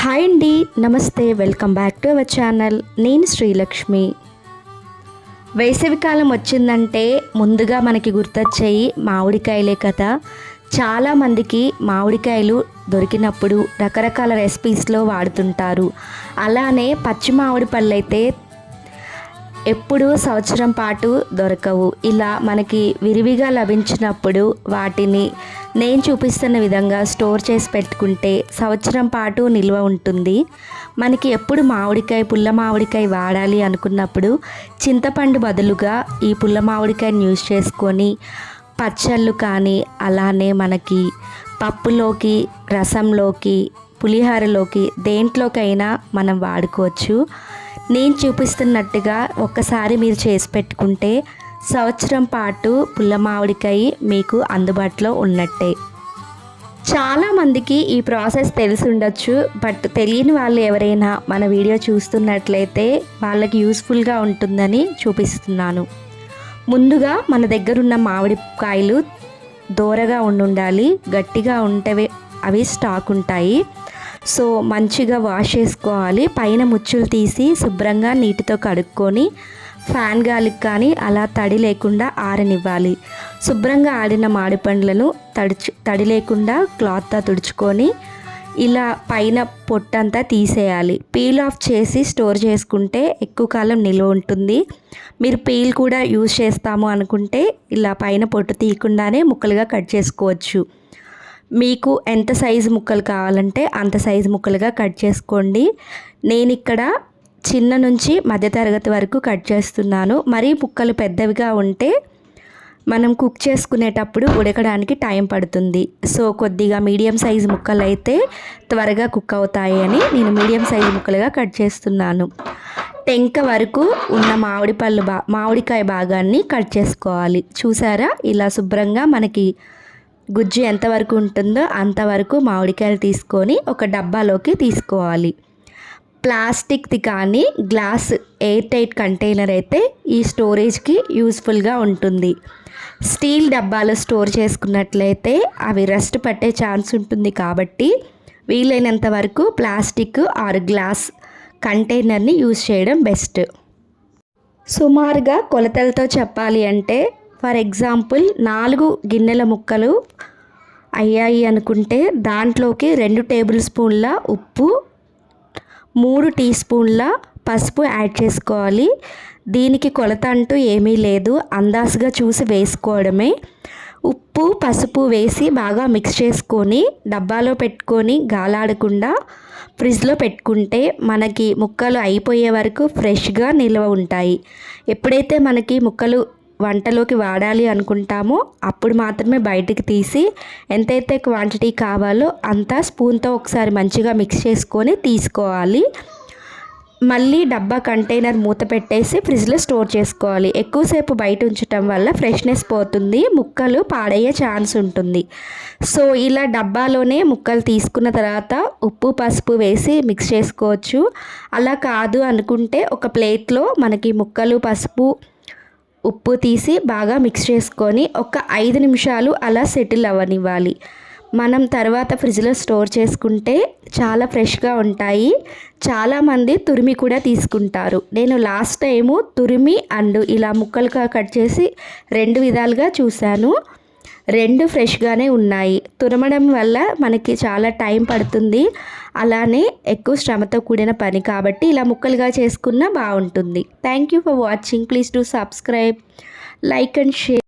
Hi అండి నమస్తే welcome back to our channel. నేను శ్రీలక్ష్మి. వేసవికాలం వచ్చిందంటే ముందుగా మనకి గుర్తొచ్చేయి మామిడికాయలే కదా. చాలామందికి మామిడికాయలు దొరికినప్పుడు రకరకాల రెసిపీస్లో వాడుతుంటారు. అలానే పచ్చి మామిడి పళ్ళు అయితే ఎప్పుడు సంవత్సరం పాటు దొరకవు. ఇలా మనకి విరివిగా లభించినప్పుడు వాటిని నేను చూపిస్తున్న విధంగా స్టోర్ చేసి పెట్టుకుంటే సంవత్సరం పాటు నిల్వ ఉంటుంది. మనకి ఎప్పుడు మామిడికాయ పుల్ల మామిడికాయ వాడాలి అనుకున్నప్పుడు చింతపండు బదులుగా ఈ పుల్ల మామిడికాయని యూజ్ చేసుకొని పచ్చళ్ళు కానీ అలానే మనకి పప్పులోకి రసంలోకి పులిహోరలోకి దేంట్లోకైనా మనం వాడుకోవచ్చు. నేను చూపిస్తున్నట్టుగా ఒక్కసారి మీరు చేసి పెట్టుకుంటే సంవత్సరం పాటు పుల్ల మామిడికాయ మీకు అందుబాటులో ఉన్నట్టే. చాలామందికి ఈ ప్రాసెస్ తెలిసి ఉండొచ్చు బట్ తెలియని వాళ్ళు ఎవరైనా మన వీడియో చూస్తున్నట్లయితే వాళ్ళకి యూస్ఫుల్గా ఉంటుందని చూపిస్తున్నాను. ముందుగా మన దగ్గర ఉన్న మామిడికాయలు దూరగా ఉండాలి గట్టిగా ఉంటే అవి స్టాక్ ఉంటాయి. సో మంచిగా వాష్ చేసుకోవాలి. పైన ముచ్చులు తీసి శుభ్రంగా నీటితో కడుక్కొని ఫ్యాన్ గాలికి కానీ అలా తడి లేకుండా ఆరనివ్వాలి. శుభ్రంగా ఆడిన మాడిపండ్లను తడిచి తడి లేకుండా క్లాత్తో తుడుచుకొని ఇలా పైన పొట్టంతా తీసేయాలి. పీల్ ఆఫ్ చేసి స్టోర్ చేసుకుంటే ఎక్కువ కాలం నిల్వ ఉంటుంది. మీరు పీల్ కూడా యూజ్ చేస్తాము అనుకుంటే ఇలా పైన పొట్టు తీయకుండానే ముక్కలుగా కట్ చేసుకోవచ్చు. మీకు ఎంత సైజు ముక్కలు కావాలంటే అంత సైజు ముక్కలుగా కట్ చేసుకోండి. నేను ఇక్కడ చిన్న నుంచి మధ్య తరగతి వరకు కట్ చేస్తున్నాను. మరీ ముక్కలు పెద్దవిగా ఉంటే మనం కుక్ చేసుకునేటప్పుడు ఉడకడానికి టైం పడుతుంది. సో కొద్దిగా మీడియం సైజు ముక్కలు అయితే త్వరగా కుక్ అవుతాయి అని నేను మీడియం సైజు ముక్కలుగా కట్ చేస్తున్నాను. టెంక వరకు ఉన్న మామిడి పళ్ళు బా మామిడికాయ భాగాన్ని కట్ చేసుకోవాలి. చూసారా? ఇలా శుభ్రంగా మనకి గుజ్జు ఎంతవరకు ఉంటుందో అంతవరకు మామిడికాయలు తీసుకొని ఒక డబ్బాలోకి తీసుకోవాలి. ప్లాస్టిక్ది కానీ గ్లాస్ ఎయిర్ టైట్ కంటైనర్ అయితే ఈ స్టోరేజ్కి యూస్ఫుల్గా ఉంటుంది. స్టీల్ డబ్బాలో స్టోర్ చేసుకున్నట్లయితే అవి రెస్ట్ పట్టే ఛాన్స్ ఉంటుంది కాబట్టి వీలైనంత వరకు ప్లాస్టిక్ ఆర్ గ్లాస్ కంటైనర్ని యూజ్ చేయడం బెస్ట్. సుమారుగా కొలతలతో చెప్పాలి అంటే ఫర్ ఎగ్జాంపుల్ నాలుగు గిన్నెల ముక్కలు అయ్యాయి అనుకుంటే దాంట్లోకి రెండు టేబుల్ స్పూన్ల ఉప్పు మూడు టీ స్పూన్ల పసుపు యాడ్ చేసుకోవాలి. దీనికి కొలత అంటూ ఏమీ లేదు. అందాసుగా చూసి వేసుకోవడమే. ఉప్పు పసుపు వేసి బాగా మిక్స్ చేసుకొని డబ్బాలో పెట్టుకొని గాలాడకుండా ఫ్రిడ్జ్లో పెట్టుకుంటే మనకి ముక్కలు అయిపోయే వరకు ఫ్రెష్గా నిల్వ ఉంటాయి. ఎప్పుడైతే మనకి ముక్కలు వంటలోకి వాడాలి అనుకుంటామో అప్పుడు మాత్రమే బయటికి తీసి ఎంతైతే క్వాంటిటీ కావాలో అంతా స్పూన్తో ఒకసారి మంచిగా మిక్స్ చేసుకొని తీసుకోవాలి. మళ్ళీ డబ్బా కంటైనర్ మూత పెట్టేసి ఫ్రిడ్జ్లో స్టోర్ చేసుకోవాలి. ఎక్కువసేపు బయట ఉంచటం వల్ల ఫ్రెష్నెస్ పోతుంది ముక్కలు పాడయ్యే ఛాన్స్ ఉంటుంది. సో ఇలా డబ్బాలోనే ముక్కలు తీసుకున్న తర్వాత ఉప్పు పసుపు వేసి మిక్స్ చేసుకోవచ్చు. అలా కాదు అనుకుంటే ఒక ప్లేట్లో మనకి ముక్కలు పసుపు ఉప్పు తీసి బాగా మిక్స్ చేసుకొని ఒక ఐదు నిమిషాలు అలా సెటిల్ అవ్వనివ్వాలి. మనం తర్వాత ఫ్రిడ్జ్లో స్టోర్ చేసుకుంటే చాలా ఫ్రెష్గా ఉంటాయి. చాలామంది తురిమి కూడా తీసుకుంటారు. నేను లాస్ట్ టైము తురిమి అండ్ ఇలా ముక్కలుగా కట్ చేసి రెండు విధాలుగా చూశాను. రెండు ఫ్రెష్గానే ఉన్నాయి. తురమడం వల్ల మనకి చాలా టైం పడుతుంది. అలానే ఎక్కువ శ్రమతో కూడిన పని కాబట్టి ఇలా ముక్కలుగా చేసుకున్న బాగుంటుంది. Thank you for watching please do subscribe like and share